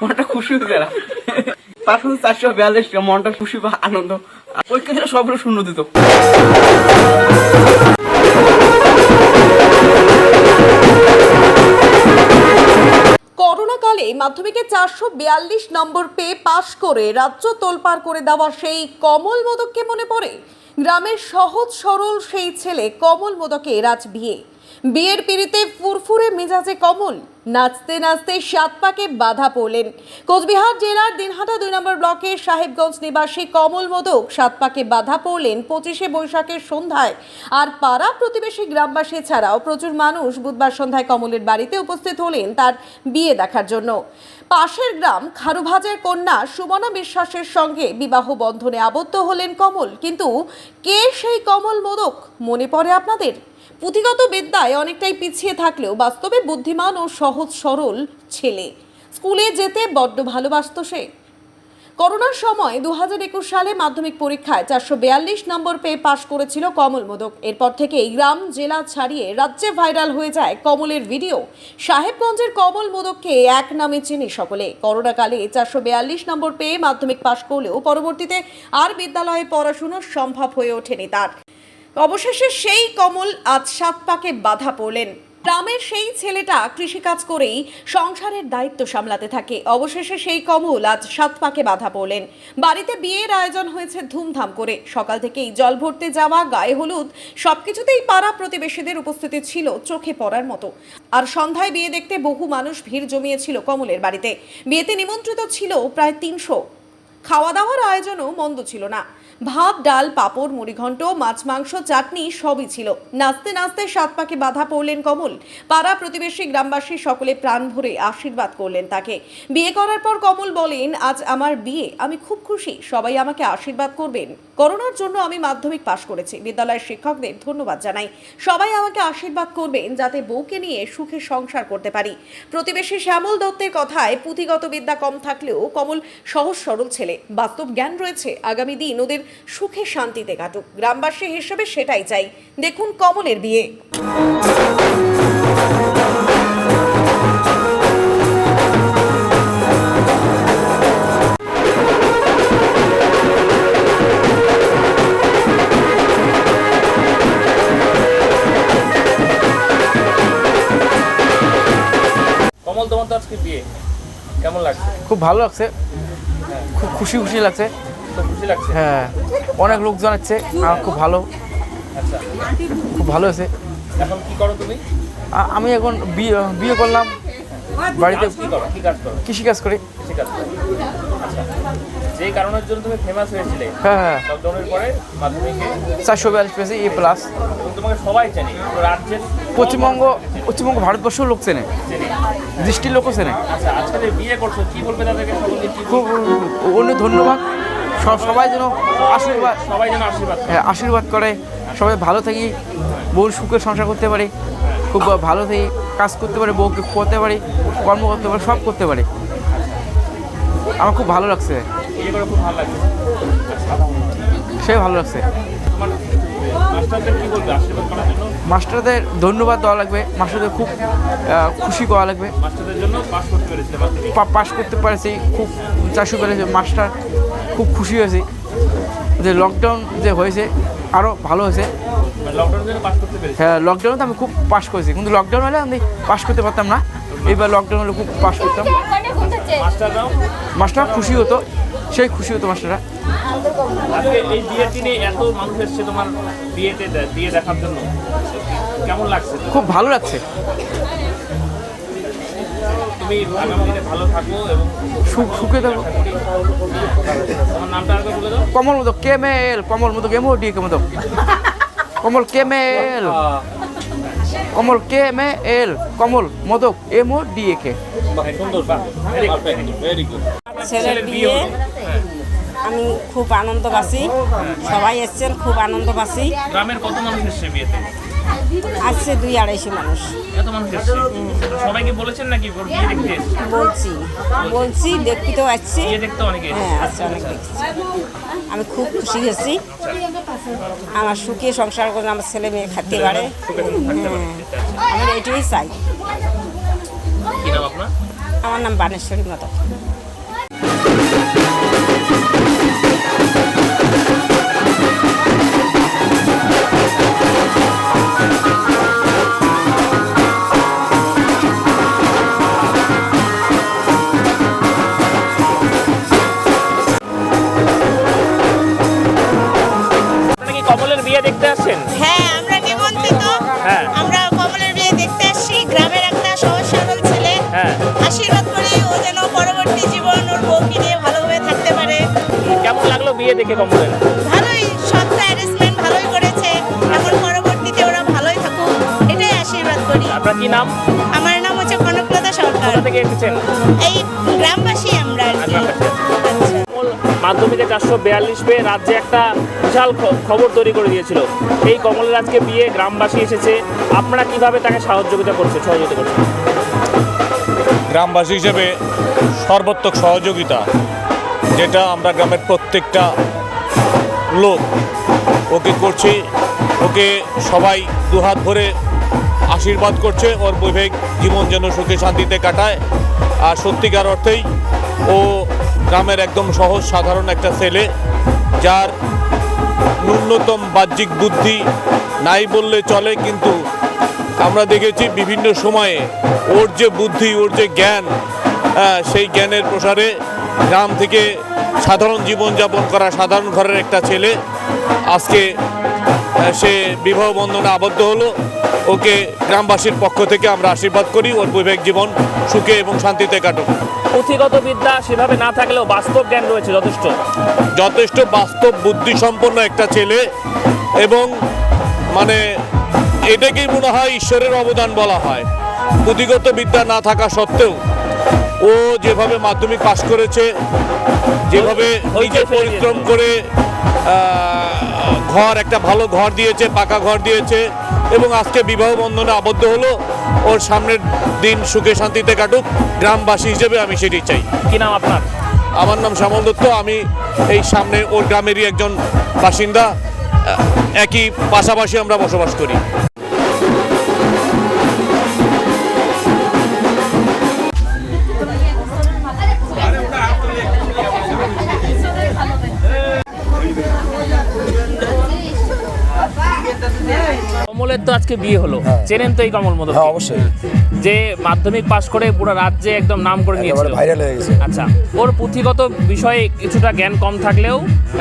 মনটা খুশি হয়ে গেল। পাঁচশো চারশো বিয়াল্লিশ মনটা খুশি বা আনন্দ। পরীক্ষা সবগুলো শূন্য দিত। করোনাকালে মাধ্যমিকে চারশো বিয়াল্লিশ নম্বর পেয়ে পাশ করে রাজ্য তোলপাড় করে দেওয়া সেই কমল মোদককে মনে পড়ে? গ্রামের সহজ সরল সেই ছেলে কমল মোদকের আজ বিয়ে। বিয়ের পিড়িতে ফুরফুরে মেজাজে কমল। নাচতে নাচতে সাত পাকে বাধা পড়লেন। কোচবিহার জেলার দিনহাটা দুই নম্বর ব্লকের সাহেবগঞ্জ নিবাসী কমল মোদক সাত পাকে বাধা পড়লেন পঁচিশে বৈশাখের সন্ধ্যায়। আর পাড়া প্রতিবেশী গ্রামবাসী ছাড়াও প্রচুর মানুষ বুধবার সন্ধ্যায় কমলের বাড়িতে উপস্থিত হলেন তার বিয়ে দেখার জন্য। পাশের গ্রাম খারুভাজের কন্যা সুমনা বিশ্বাসের সঙ্গে বিবাহ বন্ধনে আবদ্ধ হলেন কমল। কিন্তু কে সেই কমল মোদক? মনে পড়ে আপনাদের? পুঁথিগত বিদ্যায় অনেকটাই পিছিয়ে থাকলেও বাস্তবে বুদ্ধিমান ও সহজ সরল ছেলে। স্কুলে যেতে বড্ড ভালোবাসত সে। করোনার সময় দুহাজার একুশ সালে মাধ্যমিক পরীক্ষায় চারশো বিয়াল্লিশ নম্বর পেয়ে পাশ করেছিল কমল মোদক। এরপর থেকেই গ্রাম, জেলা ছাড়িয়ে রাজ্যে ভাইরাল হয়ে যায় কমলের ভিডিও। সাহেবগঞ্জের কমল মোদককে এক নামে চিনি সকলে। করোনাকালে চারশো বিয়াল্লিশ নম্বর পেয়ে মাধ্যমিক পাশ করলেও পরবর্তীতে আর বিদ্যালয়ে পড়াশুনো সম্ভব হয়ে ওঠেনি তার। অবশেষে সেই কমল আজ সাত পাকে বাধা পড়লেন। গ্রামের সেই ছেলেটা কৃষিকাজ করেই সংসারের দায়িত্ব সামলাতে থাকে। অবশেষে সেই কমল আজ সাত পাকে বাধা পড়লেন। বাড়িতে বিয়ের আয়োজন হয়েছে ধুমধাম করে। সকাল থেকেই জল ভরতে যাওয়া, গায়ে হলুদ, সবকিছুতেই পাড়া প্রতিবেশীদের উপস্থিতি ছিল চোখে পড়ার মতো। আর সন্ধ্যায় বিয়ে দেখতে বহু মানুষ ভিড় জমিয়েছিল কমলের বাড়িতে। বিয়েতে নিমন্ত্রিত ছিল প্রায় তিনশো। খাওয়া দাওয়ার আয়োজনও মন্দ ছিল না। ভাত, ডাল, পাঁপড়, মুড়িঘণ্ট, মাছ, মাংস, চাটনি সবই ছিল। নাচতে নাচতে সাত পাকে বাধা পড়লেন কমল। পাড়া প্রতিবেশী গ্রামবাসী সকলে প্রাণ ভরে আশীর্বাদ করলেন তাকে। বিয়ে করার পর কমল বলেন, আজ আমার বিয়ে, আমি খুব খুশি, সবাই আমাকে আশীর্বাদ করবেন। করোনার জন্য আমি মাধ্যমিক পাশ করেছি, বিদ্যালয়ের শিক্ষকদের ধন্যবাদ জানাই। সবাই আমাকে আশীর্বাদ করবেন যাতে বউকে নিয়ে সুখে সংসার করতে পারি। প্রতিবেশী শ্যামল দত্তের কথায় পুঁথিগত বিদ্যা কম থাকলেও কমল সহজ সরল ছেলে। বাস্তব জ্ঞান রয়েছে। আগামী দিন ওদের সুখে শান্তিতে কাটুক। গ্রামবাসী হিসেবে সেটাই চাই। দেখুন কমলের বিয়ে। কমল তোমার তো আজকে বিয়ে। কেমন লাগছে? খুব ভালো লাগছে। খুব খুশি খুশি লাগছে। খুশি লাগছে হ্যাঁ অনেক লোকজন আছে আমার খুব ভালো। আচ্ছা। খুব ভালো হয়েছে এখন কি করো তুমি? আমি এখন বিয়ে বিয়ে করলাম। বাড়িতে কৃষিকাজ করি। কৃষি কাজ করো। আচ্ছা। যে কারণের জন্য তুমি ফেমাস হয়েছিলে হ্যাঁ হ্যাঁ। লকডাউনের পরে মাধ্যমিকে? চারশো বিয়াল্লিশ পেয়েছি এ প্লাস তোমাকে সবাই চেনে রাজ্যের পশ্চিমবঙ্গ পশ্চিমবঙ্গ ভারতবর্ষের লোক চেনে। চেনে। দৃষ্টির লোকও চেনে। আচ্ছা আজকে বিয়ে করছ কি বলবে তাদেরকে? সকলকে খুব অন্য ধন্যবাদ। সব সবাই যেন আশীর্বাদ সবাই যেন আশীর্বাদ হ্যাঁ, আশীর্বাদ করে। সবাই ভালো থাকি বউর সুখে সংসার করতে পারি খুব ভালো থাকি কাজ করতে পারি বউকে করতে পারি কর্ম করতে পারি সব করতে পারি। আমার খুব ভালো লাগছে। বিয়ে ভালো লাগছে। সে ভালো লাগছে। মাস্টারদের ধন্যবাদ দেওয়া লাগবে। মাস্টারদের খুব খুশি করা লাগবে। পাস করতে পারছি খুব চারশো পেরেছে। মাস্টার খুব খুশি হয়েছি যে লকডাউন যে হয়েছে আরও ভালো হয়েছে। হ্যাঁ লকডাউনে তো আমি খুব পাস করেছি কিন্তু লকডাউন হলে আমি পাস করতে পারতাম না। এইবার লকডাউন হলে খুব পাস করতাম। মাস্টার খুশি হতো সেই খুশি হতো মাস্টাররা এই বিয়ের দিনে এত মানুষ এসছে তোমার বিয়েতে বিয়ে দেখার জন্য। কেমন লাগছে? খুব ভালো লাগছে। তুমি আগামী দিনে ভালো থাকো এবং সুখ সুখে থাকো। তোমার নামটা আরেকবার বলে দাও। কমল মতো কেমেল কমল মতো কেমো ডি কে Kamal camel Kamal K M L Kamal Modak M O D A K? ছেলের বিয়ে। আমি খুব আনন্দ পাচ্ছি সবাই এসছেন খুব আনন্দ পাচ্ছি গ্রামের কত মানুষ এসছে বিয়েতে? আসছে দুই আড়াইশো মানুষ। এত মানুষ সবাইকে বলেছেন নাকি বলছি বলছি দেখতে তো আসছি। হ্যাঁ আসছে অনেক দেখছি আমি খুব খুশি হয়েছি। আমার সুখে সংসার করে আমার ছেলে মেয়ে খাতে পারে। হ্যাঁ আমি এইটুকুই চাই। আমার নাম বানেশ্বরী মতো দেখে কমলের ভালোই সবটা অ্যারেঞ্জমেন্ট ভালোই করেছে। এখন পরবর্তীতে ওরা ভালোই থাকুক এটাই আশীর্বাদ করি। আপনার কি নাম? আমার নাম হচ্ছে কনকলতা সরকার। কোথা থেকে এসেছেন? এই গ্রামবাসী আমরা আর কি। আচ্ছা। মাধ্যমিকে চারশো বিয়াল্লিশ পেয়ে রাজ্যে একটা বিশাল খবর তৈরি করে দিয়েছিল। এই কমলের আজকে বিয়ে গ্রামবাসী এসেছে। আপনারা কীভাবে তাকে সহযোগিতা করছে সহযোগিতা করছেন? গ্রামবাসী হিসেবে সর্বাত্মক সহযোগিতা যেটা আমরা গ্রামের প্রত্যেকটা লোক। ওকে করছে। ওকে সবাই দুহাত ভরে আশীর্বাদ করছে। ওর বৈবাহিক জীবন যেন সুখে শান্তিতে কাটায়। আর সত্যিকার অর্থেই ও গ্রামের একদম সহজ সাধারণ একটা ছেলে যার ন্যূনতম বাহ্যিক বুদ্ধি নাই বললে চলে কিন্তু আমরা দেখেছি বিভিন্ন সময়ে ওর যে বুদ্ধি ওর যে জ্ঞান আহ, সেই জ্ঞানের প্রসারে গ্রাম থেকে সাধারণ জীবনযাপন করা সাধারণ ঘরের একটা ছেলে। আজকে সে বিবাহ বন্ধনে আবদ্ধ হলো। ওকে গ্রামবাসীর পক্ষ থেকে আমরা আশীর্বাদ করি। ওর বৈবাহিক জীবন সুখে এবং শান্তিতে কাটুক। পুঁথিগত বিদ্যা সেভাবে না থাকলেও বাস্তব জ্ঞান রয়েছে যথেষ্ট। যথেষ্ট বাস্তব বুদ্ধি সম্পন্ন একটা ছেলে এবং মানে এটাকেই মনে হয় ঈশ্বরের অবদান বলা হয়। পুঁথিগত বিদ্যা না থাকা সত্ত্বেও ও যেভাবে মাধ্যমিক পাশ করেছে যেভাবে নিজে পরিশ্রম করে ঘর একটা ভালো ঘর দিয়েছে পাকা ঘর দিয়েছে এবং আজকে বিবাহ বন্ধনে আবদ্ধ হলো। ওর সামনের দিন সুখে শান্তিতে কাটুক। গ্রামবাসী হিসেবে আমি সেটি চাই। কি নাম আপনার? আমার নাম শ্যামল দত্ত। আমি এই সামনে ওর গ্রামেরই একজন বাসিন্দা। একই পাশাপাশি আমরা বসবাস করি। কমলের তো আজকে বিয়ে হলো। চেনেন তো এই কমল মতো হ্যাঁ অবশ্যই। যে মাধ্যমিক পাশ করে পুরো রাজ্যে একদম নাম করে নিয়েছিল। ভাইরাল হয়ে গেছে। আচ্ছা ওর পুঁথিগত বিষয়ে কিছুটা জ্ঞান কম থাকলেও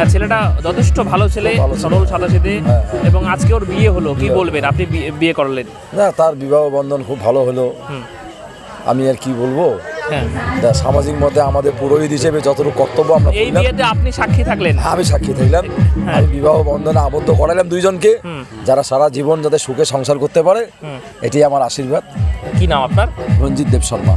ছেলেটা যথেষ্ট ভালো ছেলে সরল সাদাসিধে হ্যাঁ। এবং আজকে ওর বিয়ে হলো। কি বলবেন? আপনি বিয়ে- করলেন। না তার বিবাহ বন্ধন খুব ভালো হলো। আমি আর কি বলব? হ্যাঁ তা সামাজিক মতে আমাদের পুরোহিত হিসেবে যতটুকু কর্তব্য আমরা এই বিয়েতে আপনি সাক্ষী থাকলেন? হ্যাঁ, আমি সাক্ষী থাকলাম। হ্যাঁ। আমি বিবাহ বন্ধনে আবদ্ধ করালাম দুইজনকে যারা সারা জীবন যাতে সুখে সংসার করতে পারে। এটি আমার আশীর্বাদ। কি নাম আপনার? রঞ্জিত দেব শর্মা।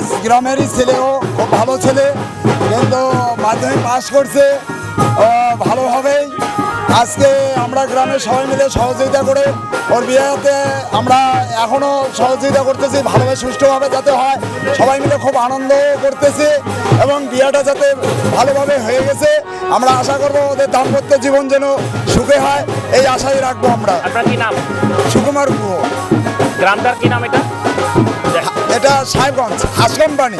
আজ গ্রামেরই ছেলেও খুব ভালো ছেলে। কিন্তু মাধ্যমিক পাস করছে ভালোভাবেই আজকে আমরা গ্রামের সবাই মিলে সহযোগিতা করে ওর বিয়েতে আমরা এখনও সহযোগিতা করতেছি ভালোভাবে সুষ্ঠুভাবে যাতে হয়। সবাই মিলে খুব আনন্দ করতেছি এবং বিয়েটা যাতে ভালোভাবে হয়ে গেছে। আমরা আশা করব ওদের দাম্পত্য জীবন যেন সুখে হয় এই আশাই রাখব আমরা। আপনার কি নাম? সুকুমার গুহ। গ্রামটার কি নাম এটা? এটা সাহেবগঞ্জ হাঁস কোম্পানি